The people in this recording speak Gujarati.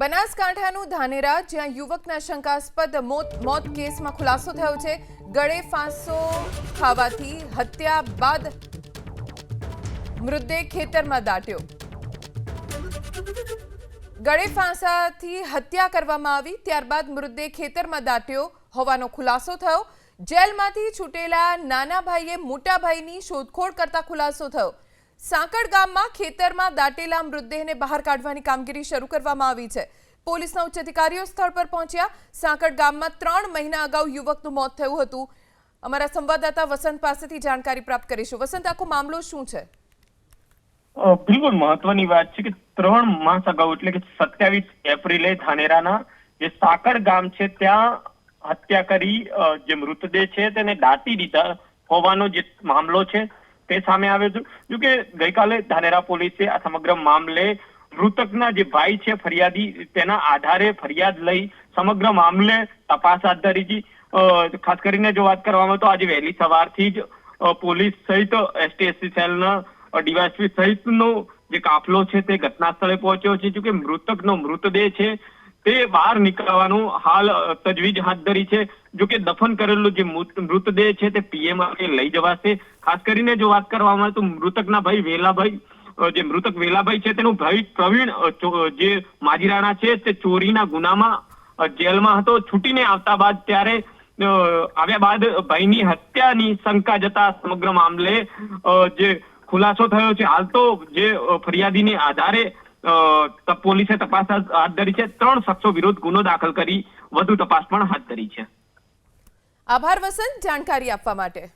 બનાસકાંઠાનું ધાનેરા, જ્યાં યુવકના શંકાસ્પદ મોત કેસમાં ખુલાસો થયો છે. ગળે ફાંસો ખાવાથી હત્યા બાદ મૃતદેહ ખેતરમાં દાટ્યો. ગળે ફાંસાથી હત્યા કરવામાં આવી, ત્યારબાદ મૃતદેહ ખેતરમાં દાટ્યો હોવાનો ખુલાસો થયો. જેલમાંથી છૂટેલા નાના ભાઈએ મોટા ભાઈની શોધખોળ કરતા ખુલાસો થયો. સાંકળ ગામમાં ખેતરમાં દાટેલા મૃતદેહને બહાર કાઢવાની કામગીરી શરૂ કરવામાં આવી છે. પોલીસના ઉચ્ચ અધિકારીઓ સ્થળ પર પહોંચ્યા. સાંકળ ગામમાં ત્રણ મહિના અગાઉ યુવકનું મોત થયું હતું. અમારા સંવાદદાતા વસંત પાસેથી જાણકારી પ્રાપ્ત કરીશું. વસંત, આખો મામલો શું છે? બિલકુલ મહત્વની વાત છે કે ત્રણ માસ અગાઉ, એટલે કે સત્યાવીસ એપ્રિલે ધાનેરાના જે સાકર ગામ છે, ત્યાં હત્યા કરી જે મૃતદેહ છે તેને દાટી દીધા હોવાનો જે મામલો છે તે સામે આવ્યો છે. જો કે ગઈકાલે ધાનેરા પોલીસે આ સમગ્ર મામલે મૃતકના જે ભાઈ છે ફરિયાદી, તેના આધારે ફરિયાદ લઈ સમગ્ર મામલે તપાસ હાથ ધરી છે. ખાસ કરીને જો વાત કરવામાં તો આજે વહેલી સવારથી જ પોલીસ સહિત એસટીએસસી સેલના ડીવાયસપી સહિતનો જે કાફલો છે તે ઘટના સ્થળે પહોંચ્યો છે. જો કે મૃતકનો મૃતદેહ છે તે બહાર નીકળવાનું હાલ તજવીજ હાથ ધરી છે. જો કે દફન કરેલો જે મૃતદેહ છે તે પીએમ લઈ જવાશે. ખાસ કરીને જો વાત કરવામાં આવે તો મૃતકના ભાઈ વેલાભાઈ જે મૃતક વેલાભાઈ છે તેનું ભાઈ પ્રવીણ જે માજીરાણા છે તે ચોરીના ગુનામાં જેલમાં હતો. છૂટીને આવતા બાદ ત્યારે આવ્યા બાદ ભાઈની હત્યાની શંકા જતા સમગ્ર મામલે જે ખુલાસો થયો છે. હાલ તો જે ફરિયાદીને આધારે પોલીસે તપાસ હાથ ધરી છે. ત્રણ શખ્સો વિરુદ્ધ ગુનો દાખલ કરી વધુ તપાસ પણ હાથ ધરી છે. આભાર વસંત. જાણકારી આપવા માટે.